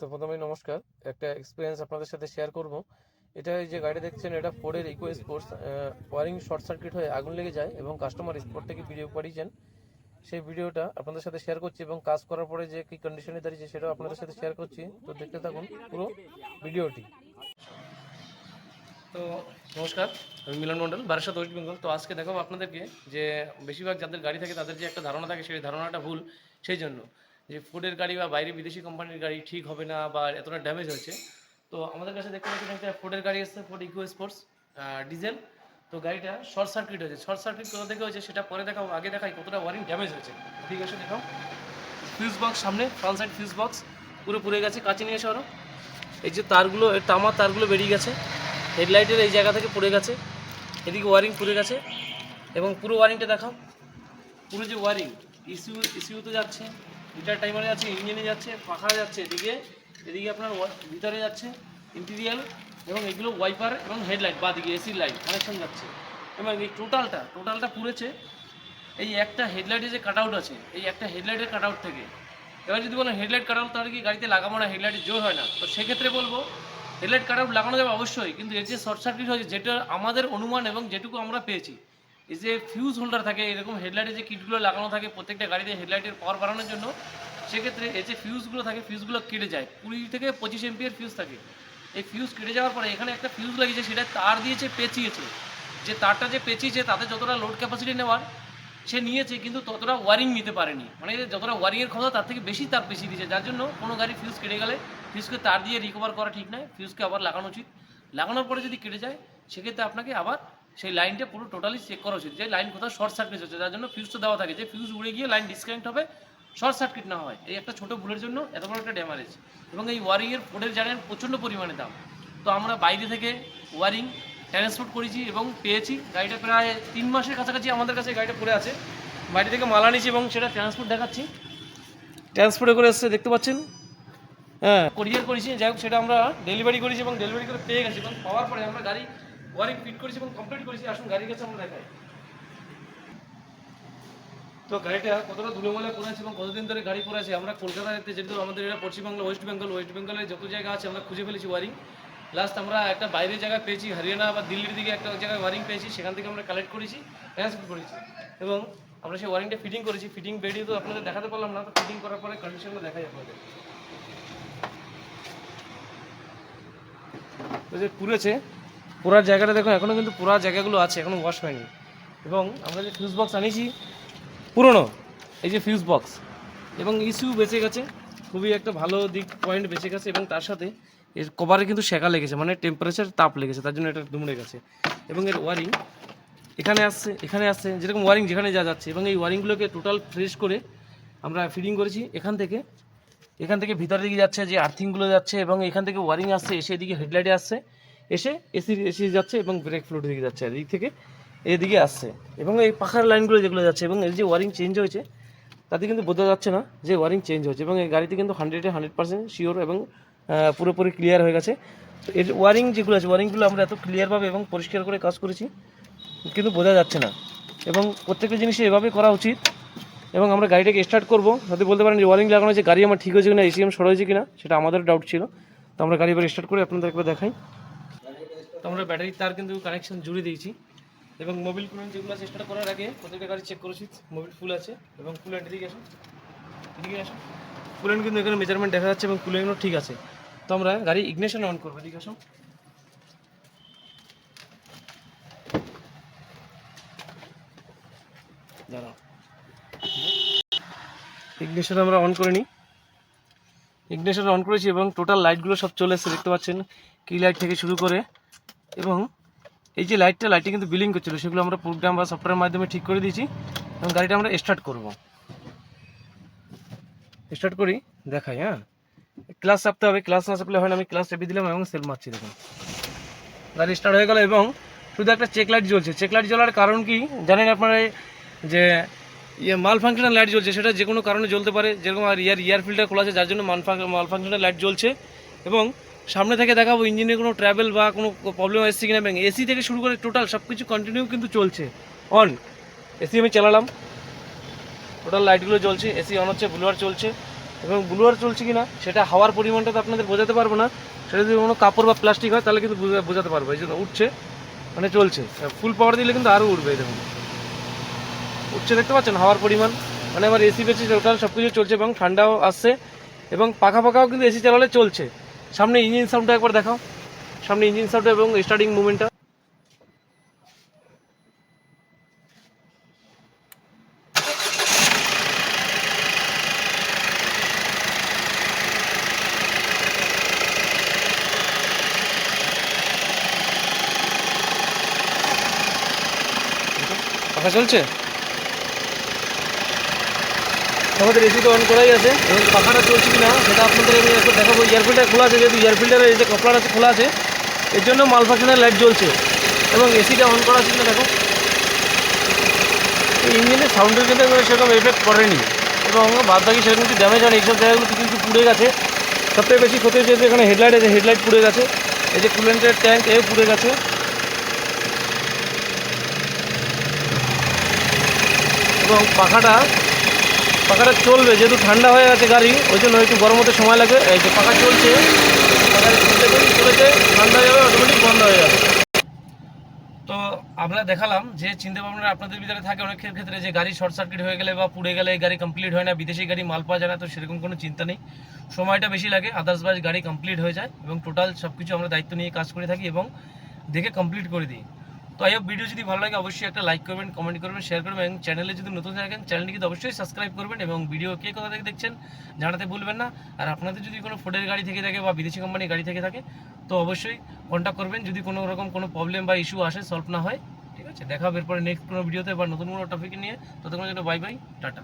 তো প্রথমেই নমস্কার। একটা এক্সপিরিয়েন্স আপনাদের সাথে শেয়ার করব। এটা এই যে গাড়ি দেখছেন, এটা ফোর্ডের Eco Sports wiring short circuit হয়ে আগুন লেগে যায় এবং কাস্টমার স্পট থেকে ভিডিও পাঠিয়েছেন। সেই ভিডিওটা আপনাদের সাথে শেয়ার করছি এবং কাজ করার পরে যে কি কন্ডিশনে দাঁড়িয়েছে সেটাও আপনাদের সাথে শেয়ার করছি। তো দেখতে থাকুন পুরো ভিডিওটি তো নমস্কার, আমি মিলন মণ্ডল, বারাসাত ওয়েস্ট বেঙ্গল তো আজকে দেখাবো আপনাদেরকে যে বেশিরভাগ যাদের গাড়ি থাকে, তাদের যে একটা ধারণা থাকে, সেই ধারণাটা ভুল, সেই জন্য। যে ফুডের গাড়ি বা বাইরে বিদেশি কোম্পানির গাড়ি ঠিক হবে না বা এতটা ড্যামেজ হয়েছে। তো আমাদের কাছে দেখতে পাচ্ছেন একটা ফুডের গাড়ি এসছে ফুড ইকো স্পোর্টস ডিজেল তো গাড়িটা শর্ট সার্কিট হয়েছে। শর্ট সার্কিট কোথা থেকে হয়েছে সেটা পরে দেখাও আগে দেখাই কতটা ওয়ারিং ড্যামেজ হয়েছে। ঠিক আছে দেখাও ফিউজ বক্স সামনে ফ্রন্ট সাইড ফিউজ বক্স পুরো পুড়ে গেছে কাছে নিয়ে এসে এই যে তারগুলো তামার তারগুলো বেরিয়ে গেছে। হেডলাইটের এই জায়গা থেকে পড়ে গেছে। এদিকে ওয়ারিং পুড়ে গেছে। এবং পুরো ওয়ারিংটা দেখাও। পুরো যে ওয়ারিং ইস্যু ইস্যুতে যাচ্ছে। মিটার টাইমারে যাচ্ছে ইঞ্জিনে যাচ্ছে, পাখা যাচ্ছে, এদিকে এদিকে আপনার ভিতরে যাচ্ছে ইন্টিরিয়াল এবং এগুলো ওয়াইপার এবং হেডলাইট বা দিকে এসির লাইট কানেকশন যাচ্ছে। এবং এই টোটালটা টোটালটা পুড়েছে, এই একটা হেডলাইটে যে কাট আউট আছে, এই একটা হেডলাইটের কাট আউট থেকে। এবার যদি বলেন হেডলাইট কাট আউট তাহলে কি গাড়িতে লাগাবো না হেডলাইটের জোর হয় না? তো সেক্ষেত্রে বলব হেডলাইট কাট আউট লাগানো যাবে অবশ্যই, কিন্তু এর যে শর্ট সার্কিট হয়েছে, যেটা আমাদের অনুমান এবং যেটুকু আমরা পেয়েছি এই যে ফিউজ হোল্ডার থাকে, এরকম হেডলাইটে যে কিটগুলো লাগানো থাকে, প্রত্যেকটা গাড়িতে হেডলাইটের পাওয়ার বাড়ানোর জন্য, সেক্ষেত্রে এই যে ফিউজগুলো থাকে ফিউজগুলো কেটে যায়। কুড়ি থেকে পঁচিশ এমপিয়ার ফিউজ থাকে। এই ফিউজ কেটে যাওয়ার পরে এখানে একটা ফিউজ লাগিয়েছে, সেটা তার দিয়েছে, পেঁচিয়েছে। যে তারটা যে পেঁচিয়েছে, তাতে যতটা লোড ক্যাপাসিটি নেওয়ার, সে নিয়েছে, কিন্তু ততটা ওয়ারিং নিতে পারেনি। মানে যতটা ওয়ারিংয়ের ক্ষমতা, তার থেকে বেশি তার পেশি দিয়েছে। যার জন্য কোনো গাড়ি ফিউজ কেটে গেলে ফিউজকে তার দিয়ে রিকভার করা ঠিক নয় ফিউজকে আবার লাগানো উচিত। লাগানোর পরে যদি কেটে যায়, সেক্ষেত্রে আপনাকে আবার সেই লাইনটা পুরো টোটালি চেক করা উচিত। যে লাইন কোথাও শর্ট সার্কিট হচ্ছে যার জন্য ফিউজটা দেওয়া থাকে। যে ফিউজ উড়ে গিয়ে লাইন ডিসকানেক্ট হবে শর্ট সার্কিট না হয়। এই একটা ছোটো ভুলের জন্য এত বড় একটা ড্যামারেজ এবং এই ওয়ারিংয়ের ফোর্ডের জানেন প্রচণ্ড পরিমাণে দাম। তো আমরা বাইরে থেকে ওয়ারিং ট্রান্সপোর্ট করেছি এবং পেয়েছি। গাড়িটা প্রায় তিন মাসের কাছাকাছি আমাদের কাছে গাড়িটা পড়ে আছে। বাইরে থেকে মাল আনিছি এবং সেটা ট্রান্সপোর্ট দেখাচ্ছি। ট্রান্সপোর্টে করে এসছে দেখতে পাচ্ছেন? হ্যাঁ। কোরিয়ার করেছি যাই হোক সেটা আমরা ডেলিভারি করেছি এবং ডেলিভারি করে পেয়ে গেছি এবং পাওয়ার পরে আমরা গাড়ি ওয়ারিং ফিট করেছি এবং কমপ্লিট করেছি, আসুন গাড়ির কাছে আমরা দেখাই। তো গাড়িটা কতটা পড়ে আছে এবং কতদিন ধরে গাড়ি পড়ে আছে, আমরা কলকাতাতে যেহেতু আমাদের এটা পশ্চিমবাংলা ওয়েস্ট বেঙ্গল, ওয়েস্ট বেঙ্গলে যত জায়গা আছে আমরা খুঁজে ফেলেছি ওয়ারিং লাস্ট আমরা একটা বাইরের জায়গায় পেয়েছি, হরিয়ানা বা দিল্লির দিকে একটা জায়গায় ওয়ারিং পেয়েছি, সেখান থেকে আমরা কালেক্ট করেছি ট্রান্সপোর্ট করেছি। এবং আমরা সেই ওয়ারিংটা ফিটিং করেছি ফিটিং বেরিয়ে তো আপনাদের দেখাতে পারলাম না, তো ফিটিং করার পরে কন্ডিশনগুলো দেখাই আপনাদের। তো যে পুড়েছে পুরার জায়গাটা দেখুন এখনও কিন্তু পুরা জায়গাগুলো আছে এখনও ওয়াশ হয়নি। এবং আমরা যে ফিউজ বক্স আনিছি পুরনো, এই যে ফিউজ বক্স এবং ইস্যু বেঁচে গেছে, খুবই একটা ভালো দিক পয়েন্ট বেঁচে গেছে, এবং তার সাথে এর কভারে কিন্তু শেখা লেগেছে মানে টেম্পারেচার তাপ লেগেছে, তার জন্য এটা দুমড়ে গেছে। এবং এর ওয়ারিং এখানে আসছে এখানে আসছে, যেরকম ওয়ারিং যেখানে যা যাচ্ছে। এবং এই ওয়ারিংগুলোকে টোটাল ফ্রেশ করে আমরা ফিটিং করেছি, এখান থেকে এখান থেকে ভিতরের দিকে যাচ্ছে, যে আর্থিংগুলো যাচ্ছে, এবং এখান থেকে ওয়ারিং আসছে, এসে এদিকে হেডলাইটে আসছে। এসে এসি এসি যাচ্ছে এবং ব্রেক ফ্লুটের দিকে যাচ্ছে এদিক থেকে এদিকে আসছে। এবং এই পাখার লাইনগুলো যেগুলো যাচ্ছে এবং এর যে ওয়ারিং চেঞ্জ হয়েছে, তাতে কিন্তু বোঝা যাচ্ছে না যে ওয়ারিং চেঞ্জ হয়েছে। এবং এই গাড়িতে কিন্তু হান্ড্রেডে হান্ড্রেড পার্সেন্ট শিওর এবং পুরোপুরি ক্লিয়ার হয়ে গেছে। তো এর ওয়ারিং যেগুলো আছে ওয়ারিংগুলো আমরা এত ক্লিয়ারভাবে এবং পরিষ্কার করে কাজ করেছি, কিন্তু বোঝা যাচ্ছে না। এবং প্রত্যেকটা জিনিসই এভাবে করা উচিত। এবং আমরা গাড়িটাকে স্টার্ট করব। যদি বলতে পারেন যে ওয়ারিং লাগানো যে গাড়ি আমার ঠিক হয়েছে কিনা এসিএম সরা হয়েছে কিনা, সেটা আমাদের ডাউট ছিল। তো আমরা গাড়ি এবার স্টার্ট করে আপনাদের একবার দেখাই। আমরা ব্যাটারির তার কিন্তু কানেকশন জুড়ে দিয়েছি। এবং মোবিল কুলেন্ট যেগুলো আছে স্টার্ট করার আগে প্রত্যেকটা গাড়ি চেক করেছি মোবিল ফুল আছে এবং কুলেন্ট এদিকে আসুন। এদিকে আসুন। কুলেন্ট কিন্তু এখানে মেজারমেন্ট দেখা যাচ্ছে এবং কুলেন্টও ঠিক আছে। তো আমরা গাড়ি ইগনিশন অন করব, এদিকে আসুন। দাঁড়াও। ইগনিশন আমরা অন করে নিই ইগনিশন অন করেছি এবং টোটাল লাইটগুলো সব চলে এসেছে, দেখতে পাচ্ছেন। কি লাইট থেকে শুরু করে এবং এই যে লাইটটা লাইটে কিন্তু বিলিং করছিল, সেগুলো আমরা প্রোগ্রাম বা সফটওয়্যারের মাধ্যমে ঠিক করে দিয়েছি এবং গাড়িটা আমরা স্টার্ট করব। স্টার্ট করি, দেখাই হ্যাঁ? ক্লাস চাপতে হবে ক্লাস না চাপলে হয় না, আমি ক্লাস চেপে দিলাম এবং সেল মারছি, দেখুন। গাড়ি স্টার্ট হয়ে গেল এবং শুধু একটা চেক লাইট জ্বলছে। চেক লাইট জ্বলার কারণ কি? জানেন আপনারা যে ইয়ে মাল ফাংশনাল লাইট জ্বলছে, সেটা যে কোনো কারণে জ্বলতে পারে। যেরকম আর ইয়ার ইয়ার ফিল্টার খোলা আছে, যার জন্য মাল মাল ফাংশনাল লাইট জ্বলছে এবং সামনে থেকে দেখাবো ইঞ্জিনে কোনো ট্রাভেল বা কোনো প্রবলেম এসছে কিনা এবং এসি থেকে শুরু করে টোটাল সব কিছু কন্টিনিউ কিন্তু চলছে। অন এসি আমি চালালাম। টোটাল লাইটগুলো জ্বলছে। এসি অন হচ্ছে ব্লুয়ার চলছে। এবং ব্লুয়ার চলছে কি না সেটা হাওয়ার পরিমাণটা তো আপনাদের বোঝাতে পারব না। সেটা যদি কোনো কাপড় বা প্লাস্টিক হয়, তাহলে কিন্তু বোঝাতে পারব। এই জন্য উঠছে মানে চলছে। ফুল পাওয়ার দিলে কিন্তু আরও উঠবে দেখুন। উঠছে, দেখতে পাচ্ছেন হাওয়ার পরিমাণ। মানে আমার এসি বেসি টোটাল সব কিছু চলছে এবং ঠান্ডাও আসছে। এবং পাখা পাখাও কিন্তু এসি চালালে চলছে। সামনে ইঞ্জিন সাউন্ডটা একবার দেখাও। সামনে ইঞ্জিন সাউন্ড এবং স্টার্টিং মুভমেন্টটা পাখা চলছে? আমাদের এসি তো অন করাই আছে। এবং পাখাটা চলছে কি না সেটা আপনাদের আমি একটু দেখাবো। এয়ার ফিল্টার খোলা আছে, যেহেতু এয়ার ফিল্টারের এই যে কপলার আছে, খোলা আছে, এর জন্য মাল ফাংশনের লাইট জ্বলছে। এবং এসিটা অন করা আছে কিনা দেখো। ইঞ্জিনের সাউন্ডের কিন্তু সেরকম এফেক্ট করেনি। এবং বাদ বাকি সেরকম কিছু ড্যামেজ হয়নি। এইসব জায়গাগুলো কিছু কিছু পুড়ে গেছে। সবথেকে বেশি ক্ষতি হয়েছে এখানে হেডলাইট আছে হেডলাইট পুড়ে গেছে। এই যে কুলেন্টের ট্যাঙ্ক এও পুড়ে গেছে। এবং পাখাটা পাখাটা চলবে, যেহেতু ঠান্ডা হয়ে গেছে গাড়ি, ওই জন্য একটু গরম হতে সময় লাগে এই যে পাখা চলছে পাখা দেখুন চলেছে, ঠান্ডা হয়ে যাবে অটোমেটিক বন্ধ হয়ে যাবে। তো আমরা দেখালাম যে চিন্তা ভাবনা আপনাদের ভিতরে থাকে অনেক ক্ষেত্রে, যে গাড়ি শর্ট সার্কিট হয়ে গেলে বা পুড়ে গেলে গাড়ি কমপ্লিট হয় না, বিদেশি গাড়ি মাল পাওয়া যায় না, তো সেরকম কোনো চিন্তা নেই। সময়টা বেশি লাগে আদার্স বাজ গাড়ি কমপ্লিট হয়ে যায় এবং টোটাল সব কিছু আমরা দায়িত্ব নিয়ে কাজ করে থাকি এবং দেখে কমপ্লিট করে দিই। তো আই ভিডিও যদি ভালো লাগে, অবশ্যই একটা লাইক করবেন কমেন্ট করবেন শেয়ার করবেন এবং চ্যানেলে যদি নতুন থাকেন চ্যানেলটি কিন্তু অবশ্যই সাবস্ক্রাইব করবেন এবং ভিডিও কে কোথা থেকে দেখছেন জানাতে ভুলবেন না। আর আপনাদের যদি কোনো ফোনের গাড়ি থেকে থাকে বা বিদেশি কোম্পানির গাড়ি থেকে থাকে, তো অবশ্যই কন্ট্যাক্ট করবেন। যদি কোনো রকম কোনো প্রবলেম বা ইস্যু আসে সলভ না হয়, ঠিক আছে? দেখা হবে এরপরে নেক্সট কোনো ভিডিওতে বা নতুন কোনো টপিক নিয়ে। ততক্ষণ জন্য বাই বাই টাটা।